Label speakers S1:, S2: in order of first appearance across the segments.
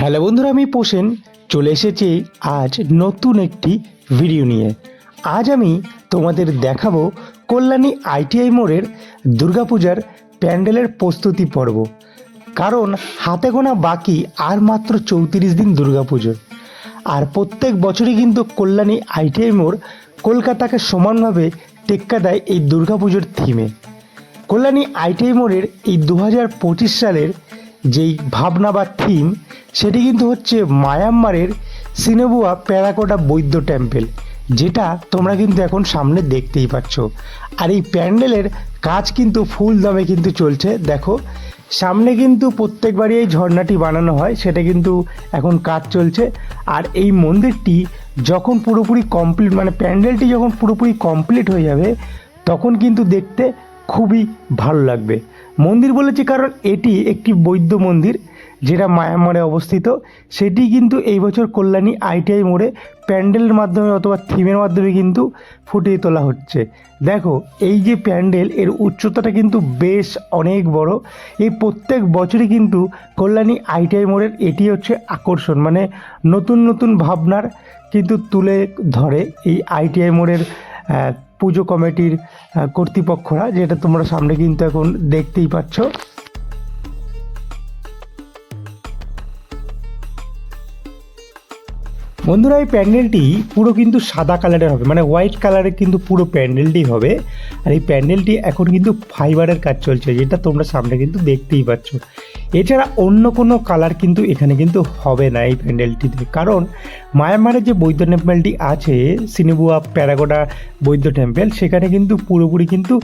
S1: Hello বন্ধুরা, আমি পোষেন চলে এসেছি আজ নতুন একটি ভিডিও নিয়ে। আজ আমি তোমাদের দেখাবো কল্যাণী আইটিআই মোড়ের দুর্গাপূজার প্যান্ডেলের প্রস্তুতি পর্ব। কারণ হাতে গোনা বাকি আর মাত্র চৌত্রিশ দিন দুর্গাপুজোর। আর প্রত্যেক বছরই কিন্তু কল্যাণী আইটিআই মোড় কলকাতাকে সমানভাবে টেক্কা দেয় এই দুর্গাপুজোর থিমে কল্যাণী আইটিআই মোড়ের এই দু সালের যেই ভাবনা বা থিম সেটি কিন্তু হচ্ছে মায়ানমারের সিনেবুয়া প্যারাকোটা বৈদ্য টেম্পেল যেটা তোমরা কিন্তু এখন সামনে দেখতেই পাচ্ছ। আর এই প্যান্ডেলের কাজ কিন্তু ফুল দামে কিন্তু চলছে। দেখো, সামনে কিন্তু প্রত্যেকবারই এই ঝর্ণাটি বানানো হয়, সেটা কিন্তু এখন কাজ চলছে। আর এই মন্দিরটি যখন পুরোপুরি কমপ্লিট মানে প্যান্ডেলটি যখন পুরোপুরি কমপ্লিট হয়ে যাবে, তখন কিন্তু দেখতে খুবই ভালো লাগবে। মন্দির বলেছি কারণ এটি একটি বৈদ্য মন্দির। যেটা মায়ানমারে অবস্থিত, সেটি কিন্তু এই বছর কল্যাণী আইটিআই মোড়ে প্যান্ডেলের মাধ্যমে অথবা থিমের মাধ্যমে কিন্তু ফুটিয়ে তোলা হচ্ছে। দেখো, এই যে প্যান্ডেল, এর উচ্চতাটা কিন্তু বেশ অনেক বড়। এই প্রত্যেক বছরই কিন্তু কল্যাণী আইটিআই মোড়ের এটি হচ্ছে আকর্ষণ মানে নতুন নতুন ভাবনার কিন্তু তুলে ধরে এই আইটিআই মোড়ের পুজো কমিটির কর্তৃপক্ষরা, যেটা তোমরা সামনে কিন্তু এখন দেখতেই পাচ্ছ। বন্ধুরা, এই প্যান্ডেলটি পুরো কিন্তু সাদা কালারের হবে মানে হোয়াইট কালারের কিন্তু পুরো প্যান্ডেলটি হবে। আর এই প্যান্ডেলটি এখন কিন্তু ফাইবারের কাজ চলছে, যেটা তোমরা সামনে কিন্তু দেখতেই পাচ্ছ। এছাড়া অন্য কোনো কালার কিন্তু এখানে কিন্তু হবে না এই প্যান্ডেলটিতে কারণ মায়ানমারের যে বৌদ্ধ টেম্পেলটি আছে সিনেবুয়া প্যারাগোডা বৌদ্ধ টেম্পেল সেখানে কিন্তু পুরোপুরি কিন্তু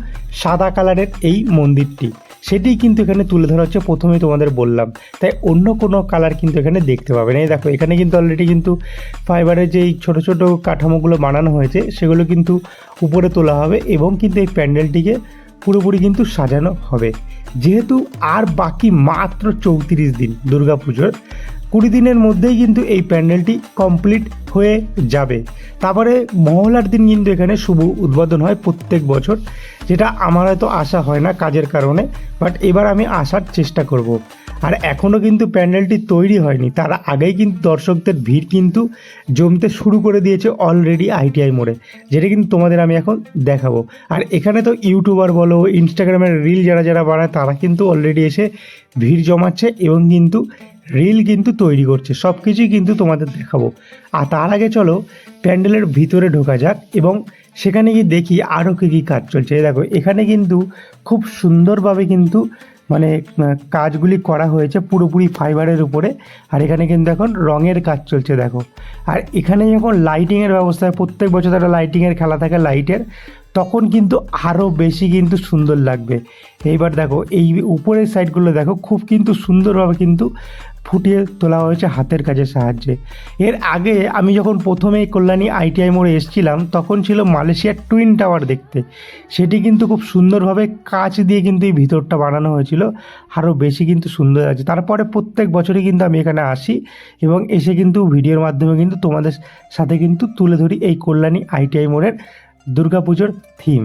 S1: সাদা কালারের এই মন্দিরটি। সেটি কিন্তু এখানে তুলে ধরা হচ্ছে প্রথমেই তোমাদের বললাম। তাই অন্য কোনো কালার কিন্তু এখানে দেখতে পাবে না। এই দেখো, এখানে কিন্তু অলরেডি কিন্তু ফাইবারের যেই ছোট ছোট কাঠামোগুলো বানানো হয়েছে, সেগুলো কিন্তু উপরে তোলা হবে এবং কিন্তু এই প্যান্ডেলটিকে পুরোপুরি কিন্তু সাজানো হবে। যেহেতু আর বাকি মাত্র চৌত্রিশ দিন দুর্গাপুজোর, কুড়ি দিনের মধ্যেই কিন্তু এই প্যান্ডেলটি কমপ্লিট হয়ে যাবে। তারপরে মহলার দিন কিন্তু এখানে শুভ উদ্বোধন হয় প্রত্যেক বছর, যেটা আমার হয়তো আশা হয় না কাজের কারণে বাট এবার আমি আসার চেষ্টা করব। আর এখনও কিন্তু প্যান্ডেলটি তৈরি হয়নি। তার আগেই কিন্তু দর্শকদের ভিড় কিন্তু জমতে শুরু করে দিয়েছে অলরেডি আইটিআই মোড়ে, যেটা কিন্তু তোমাদের আমি এখন দেখাবো। আর এখানে তো ইউটিউবার বলো, ইনস্টাগ্রামের রিল যারা যারা বানায়, তারা কিন্তু অলরেডি এসে ভিড় জমাচ্ছে এবং কিন্তু রিল কিন্তু তৈরি করছে। সব কিছুই কিন্তু তোমাদের দেখাবো। আর তার আগে চলো, প্যান্ডেলের ভিতরে ঢোকা যাক এবং সেখানে গিয়ে দেখি আরও কী কী কাজ চলছে। দেখো, এখানে কিন্তু খুব সুন্দরভাবে কিন্তু মানে কাজগুলি করা হয়েছে পুরোপুরি ফাইবারের উপরে। আর এখানে কিন্তু এখন রঙের কাজ চলছে, দেখো। আর এখানে যখন লাইটিংয়ের ব্যবস্থা প্রত্যেক বছর একটা লাইটিংয়ের খেলা থাকে লাইটের তখন কিন্তু আরও বেশি কিন্তু সুন্দর লাগবে। এইবার দেখো, এই উপরের সাইডগুলো দেখো, খুব কিন্তু সুন্দরভাবে কিন্তু ফুটিয়ে তোলা হয়েছে হাতের কাজের সাহায্যে। এর আগে আমি যখন প্রথমে কল্যাণী আইটিআই মোড়ে এসেছিলাম, তখন ছিল মালয়েশিয়ার টুইন টাওয়ার দেখতে। সেটি কিন্তু খুব সুন্দরভাবে কাচ দিয়ে কিন্তু এই ভিতরটা বানানো হয়েছিল। আরও বেশি কিন্তু সুন্দর আছে তারপরে প্রত্যেক বছরই কিন্তু আমি এখানে আসি এবং এসে কিন্তু ভিডিওর মাধ্যমে কিন্তু তোমাদের সাথে কিন্তু তুলে ধরি এই কল্যাণী আইটিআই মোড়ের দুর্গাপুজোর থিম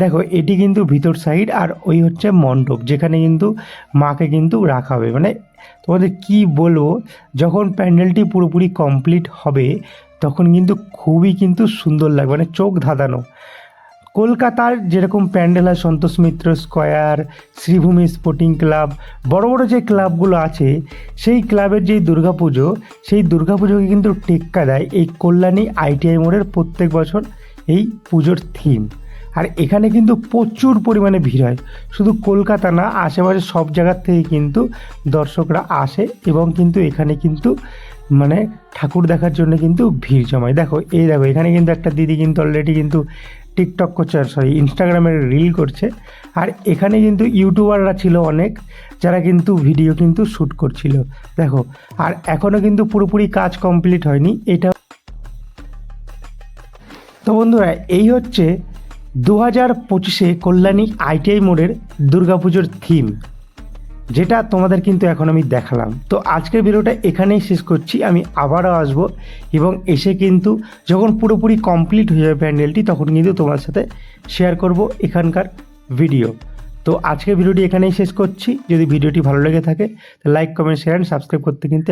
S1: দেখো, এটি কিন্তু ভিতর সাইড আর ওই হচ্ছে মণ্ডপ, যেখানে কিন্তু মাকে কিন্তু রাখা হবে। মানে তোমাদের কি বলব, যখন প্যান্ডেলটি পুরোপুরি কমপ্লিট হবে, তখন কিন্তু খুবই কিন্তু সুন্দর লাগবে মানে চোখ ধাঁধানো। কলকাতার যেরকম প্যান্ডেল হয়, Santosh Mitra square, Sreebhumi sporting club বড় বড় যে ক্লাবগুলো আছে, সেই ক্লাবের যেই দুর্গাপুজো, সেই দুর্গাপুজোকে কিন্তু টেক্কা দেয় এই কল্যাণী আইটিআই মোড়ের প্রত্যেক বছর এই পুজোর থিম আর এখানে কিন্তু প্রচুর পরিমাণে ভিড় হয়। শুধু কলকাতা না আশেপাশে সব জায়গার থেকে কিন্তু দর্শকরা আসে এবং কিন্তু এখানে কিন্তু মানে ঠাকুর দেখার জন্য কিন্তু ভিড় জমায়। দেখো, এই দেখো, এখানে কিন্তু একটা দিদি কিন্তু অলরেডি কিন্তু টিকটক করছে সরি ইনস্টাগ্রামে রিল করছে। আর এখানে কিন্তু ইউটিউবাররা ছিল অনেক, যারা কিন্তু ভিডিও কিন্তু শ্যুট করছিল। দেখো, আর এখনও কিন্তু পুরোপুরি কাজ কমপ্লিট হয়নি। এটা তো বন্ধুরা, এই হচ্ছে দু হাজার পঁচিশে কল্যাণী আইটিআই মোড়ের দুর্গাপুজোর থিম যেটা তোমাদের কিন্তু এখন আমি দেখালাম। তো আজকের ভিডিওটা এখানেই শেষ করছি। আমি আবারও আসব এবং এসে কিন্তু যখন পুরোপুরি কমপ্লিট হয়ে যাবে প্যান্ডেলটি, তখন কিন্তু তোমার সাথে শেয়ার করব এখানকার ভিডিও তো আজকের ভিডিওটি এখানেই শেষ করছি। যদি ভিডিওটি ভালো লেগে থাকে like comment share and subscribe করতে কিন্তু